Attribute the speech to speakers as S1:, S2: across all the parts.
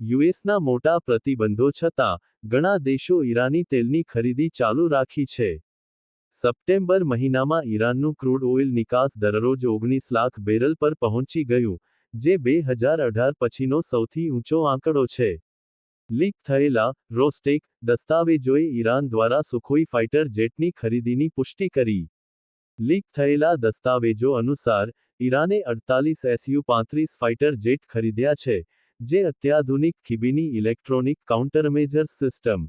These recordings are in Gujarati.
S1: યુએસના મોટા પ્રતિબંધો છતાં, ઘણા દેશો ઈરાની તેલની ખરીદી ચાલુ રાખી છે. સપ્ટેમ્બર મહિનામાં ઈરાનનું ક્રૂડ ઓઇલ નિકાસ દરરોજ ઓગણીસ લાખ બેરલ પર પહોંચી ગયું, જે બે હજાર અઢાર પછીનો સૌથી ઊંચો આંકડો છે. લીક થયેલા રોસ્ટેક દસ્તાવેજોએ ઈરાન દ્વારા સુખોઈ ફાઇટર જેટની ખરીદીની પુષ્ટિ કરી. લીક થયેલા દસ્તાવેજો અનુસાર, ઈરાને અડતાલીસ એસયુ પાંત્રીસ ફાઇટર જેટ ખરીદ્યા છે જે અત્યાધુનિક ખીબીની ઇલેક્ટ્રોનિક કાઉન્ટરમેજર સિસ્ટમ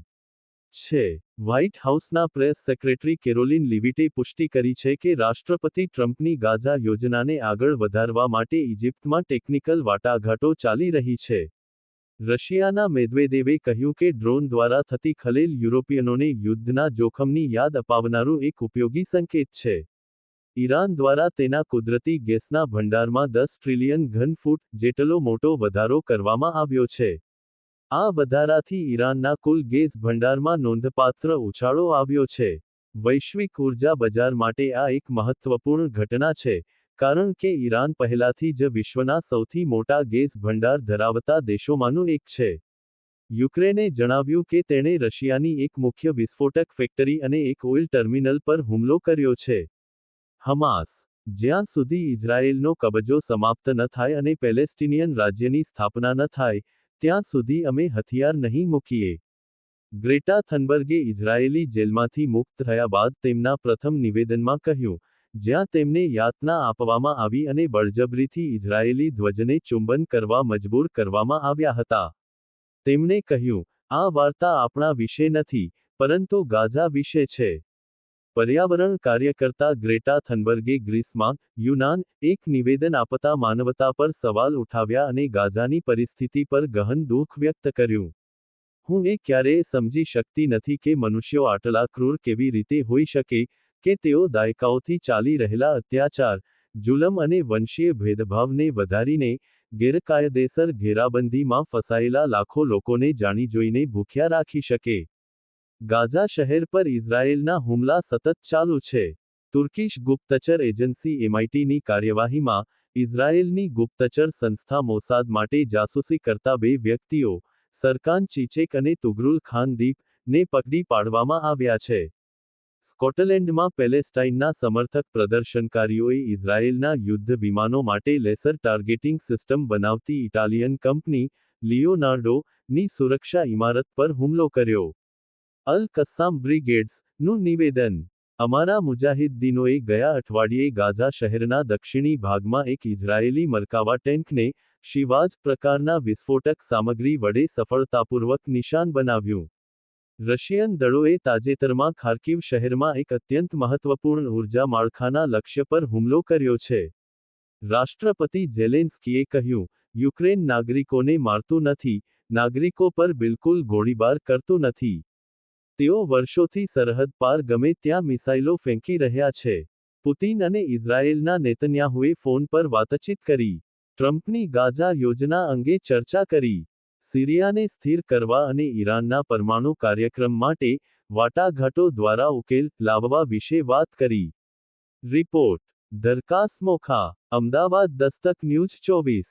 S1: છે. વ્હાઇટ હાઉસના પ્રેસ સેક્રેટરી કેરોલિન લિવિટે પુષ્ટિ કરી છે કે રાષ્ટ્રપતિ ટ્રમ્પની ગાઝા યોજનાને આગળ વધારવા માટે ઇજિપ્તમાં ટેકનિકલ વાટાઘાટો ચાલી રહી છે. રશિયાના મેદવેદેવે કહ્યું કે ડ્રોન દ્વારા થતી ખલેલ યુરોપિયનોને યુદ્ધના જોખમની યાદ અપાવનારું એક ઉપયોગી સંકેત છે. ઈરાન દ્વારા તેના કુદરતી ગેસના ભંડારમાં દસ ટ્રિલિયન ઘન ફૂટ જેટલો મોટો વધારો કરવામાં આવ્યો છે. આ વધારાથી ઈરાનના કુલ ગેસ ભંડારમાં નોંધપાત્ર ઉછાળો આવ્યો છે. વૈશ્વિક ઊર્જા બજાર માટે આ એક મહત્વપૂર્ણ ઘટના છે, કારણ કે ઈરાન પહેલાથી જ વિશ્વના સૌથી મોટા ગેસ ભંડાર ધરાવતા દેશોમાંનું એક છે. યુક્રેને જણાવ્યું કે તેણે રશિયાની એક મુખ્ય વિસ્ફોટક ફેક્ટરી અને એક ઓઇલ ટર્મિનલ પર હુમલો કર્યો છે. હમાસ, જ્યાં સુધી ઇઝરાયેલનો કબજો સમાપ્ત ન થાય અને પેલેસ્ટિનિયન રાજ્યની સ્થાપના ન થાય, ત્યાં સુધી અમે હથિયાર નહીં મૂકીએ. ગ્રેટા થનબર્ગે ઇઝરાયેલી જેલમાંથી મુક્ત થયા બાદ તેમના પ્રથમ નિવેદનમાં કહ્યું, જ્યાં તેમને યાતના આપવામાં આવી અને બળજબરીથી ઇઝરાયેલી ધ્વજને ચુંબન કરવા મજબૂર કરવામાં આવ્યા હતા. તેમણે કહ્યું, આ વાર્તા આપણા વિશે નથી, પરંતુ ગાઝા વિશે છે. પર્યાવરણ કાર્યકર્તા ગ્રેટા થનબર્ગે ગ્રીસમાં યુનાન એક નિવેદન આપતા માનવતા પર સવાલ ઉઠાવ્યા અને ગાઝાની પરિસ્થિતિ પર ગહન દુઃખ વ્યક્ત કર્યું. હું એ ક્યારેય સમજી શકતી નથી કે મનુષ્યો આટલા ક્રૂર કેવી રીતે હોઈ શકે, કે તેઓ દાયકાઓથી ચાલી રહેલા અત્યાચાર, જુલમ અને વંશીય ભેદભાવને વધારીને ગેરકાયદેસર ઘેરાબંધીમાં ફસાયેલા લાખો લોકોને જાણી જોઈને ભૂખ્યા રાખી શકે. ગાઝા શહેર પર ઇઝરાયેલના હુમલા સતત ચાલુ છે. તુર્કીશ ગુપ્તચર એજન્સી એમઆઈટીની કાર્યવાહીમાં ઇઝરાયેલની ગુપ્તચર સંસ્થા મોસાદ માટે જાસૂસી કરતા બે વ્યક્તિઓ, સરકાન ચીચેક અને તુગરુલ ખાન દીપ ને પકડી પાડવામાં આવ્યા છે. સ્કોટલેન્ડમાં પેલેસ્ટાઇનના સમર્થક પ્રદર્શનકારીઓએ ઇઝરાયેલના યુદ્ધ વિમાનો માટે લેસર ટાર્ગેટિંગ સિસ્ટમ બનાવતી ઇટાલિયન કંપની લિયોનાર્ડો ની સુરક્ષા ઇમારત પર હુમલો કર્યો. અલ કસ્સામ બ્રિગેડ્સનું નિવેદન. અમારા મુજાહિદ્દીનોએ ગયા અઠવાડિયે ગાઝા શહેરના દક્ષિણી ભાગમાં એક ઇઝરાયેલી મરકાવા ટેન્કને શિવાજ પ્રકારના વિસ્ફોટક સામગ્રી વડે સફળતાપૂર્વક નિશાન બનાવ્યું. રશિયન દળોએ તાજેતરમાં ખાર્કિવ શહેરમાં એક અત્યંત મહત્વપૂર્ણ ઊર્જા માળખાના લક્ષ્ય પર હુમલો કર્યો છે. રાષ્ટ્રપતિ ઝેલેન્સ્કીએ કહ્યું, યુક્રેન નાગરિકોને મારતું નથી, નાગરિકો પર બિલકુલ ગોળીબાર કરતું નથી. તેઓ વર્ષોથી સરહદ પાર ગમે ત્યાં મિસાઇલો ફેંકી રહ્યા છે. પુતિન અને ઇઝરાયેલના નેતન્યાહુએ ફોન પર વાતચીત કરી. ટ્રમ્પની ગાઝા યોજના અંગે ચર્ચા કરી. સિરિયાને સ્થિર કરવા અને ઈરાનના પરમાણુ કાર્યક્રમ માટે વાટાઘાટો દ્વારા ઉકેલ લાવવા વિશે વાત કરી. રિપોર્ટ દરકાસ મોખા, અમદાવાદ દસ્તક ન્યૂઝ ચોવીસ.